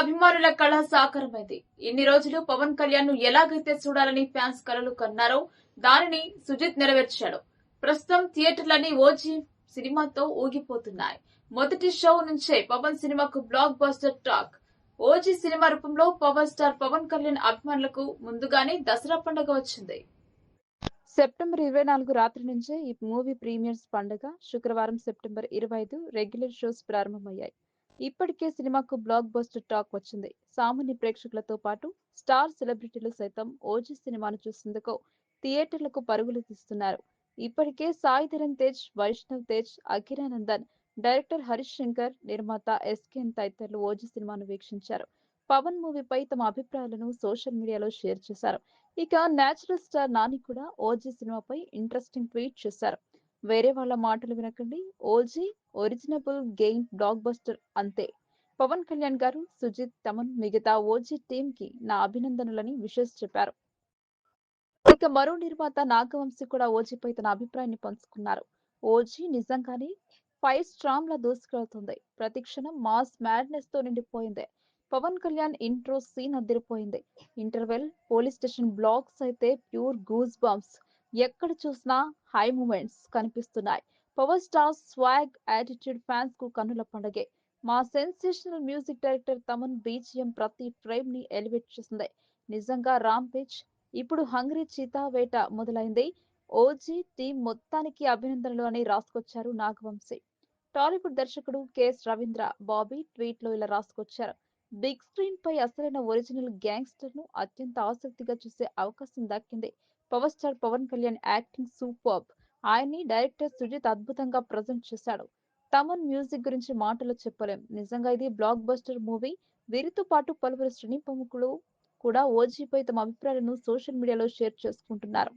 అభిమానుల కళ సాకారమైంది. ఇన్ని రోజులు పవన్ కళ్యాణ్ను ఎలాగైతే చూడాలని ఫ్యాన్స్ కలలు కన్నారో దానిని సుజిత్ నెరవేర్చాడు. ప్రస్తుతం థియేటర్లన్నీ ఓజీ సినిమాతో ఊగిపోతున్నాయి. మొదటి షో నుంచే పవన్ సినిమాకు బ్లాక్ బస్టర్ టాక్ ఓజీ సినిమా రూపంలో పవర్ స్టార్ పవన్ కళ్యాణ్ అభిమానులకు ముందుగానే దసరా పండుగ వచ్చింది. సెప్టెంబర్ ఇరవై నాలుగు రాత్రి నుంచే ఈ మూవీ ప్రీమియర్స్ పండుగ శుక్రవారం సెప్టెంబర్ ఇరవై ఐదు రెగ్యులర్ షోస్ ప్రారంభమయ్యాయి. ఇప్పటికే సినిమాకు బ్లాక్ బస్టర్ టాక్ వచ్చింది. సామాన్య ప్రేక్షకులతో పాటు స్టార్ సెలబ్రిటీలు సైతం ఓజీ సినిమాను చూసేందుకు థియేటర్లకు పరుగులు తీస్తున్నారు. ఇప్పటికే సాయి ధరమ్ తేజ్ వైష్ణవ్ తేజ్ అఖిరానందన్ డైరెక్టర్ హరీష్ శంకర్ నిర్మాత ఎస్కేఎన్ తదితరులు ఓజీ సినిమాను వీక్షించారు. పవన్ మూవీపై తమ అభిప్రాయాలను సోషల్ మీడియాలో షేర్ చేశారు. ఇక నేచురల్ స్టార్ నాని కూడా ఓజీ సినిమాపై ఇంట్రెస్టింగ్ ట్వీట్ చేశారు. వేరే వాళ్ళ మాటలు వినకండి. ఓజీ ఒరిజినబుల్ గెయిన్ బ్లాక్ బస్టర్ అంతే. పవన్ కళ్యాణ్ గారు సుజిత్ తమన్ మిగతా ఓజీ టీమ్కి నా అభినందనలని విషెస్ చెప్పారు. ఇక మరో నిర్మాత నాగవంశి కూడా ఓజీపై తన అభిప్రాయాన్ని పంచుకున్నారు. ఓజీ నిజంగానే ఫైవ్ స్ట్రామ్ లా దూసుకెళ్తుంది. ప్రతి క్షణం మాస్ మ్యాడ్నెస్తో నిండిపోయింది. పవన్ కళ్యాణ్ ఇంట్రో సీన్ అదిరిపోయింది. ఇంటర్వెల్ పోలీస్ స్టేషన్ బ్లాక్స్ అయితే ప్యూర్ గూస్ బాంబ్స్. ఎక్కడ చూసినా హై మూమెంట్స్ కనిపిస్తున్నాయి. పవర్ స్టార్ స్వాగ్ యాటిట్యూడ్ ఫ్యాన్స్కు కన్నుల పండగే. మా sensational music director Thaman BGM ప్రతి ఫ్రేమ్ని ఎలివేట్ చేసింది. నిజంగా రామ్ పిచ్ ఇప్పుడు హంగ్రీ చీతా వేట మొదలైంది. ఓజీ టీం మొత్తానికి అభినందనలు అని రాసుకొచ్చారు నాగవంశీ. టాలీవుడ్ దర్శకుడు కెఎస్ రవీంద్ర బాబీ ట్వీట్లో ఇలా రాసుకొచ్చారు. బిగ్ స్క్రీన్ పై అసలైన ఒరిజినల్ గ్యాంగ్స్టర్ను అత్యంత ఆసక్తిగా చూసే అవకాశం దక్కింది. Power star Pawan Kalyan acting superb ఆయన్ని డైరెక్టర్ సుజిత్ అద్భుతంగా ప్రజెంట్ చేశాడు. తమన్ మ్యూజిక్ గురించి మాటలు చెప్పలేం. నిజంగా ఇది బ్లాక్ బస్టర్ మూవీ. వీరితో పాటు పలువురు శ్రేణి ప్రముఖులు కూడా ఓజీపై తమ అభిప్రాయాలను సోషల్ మీడియాలో షేర్ చేసుకుంటున్నారు.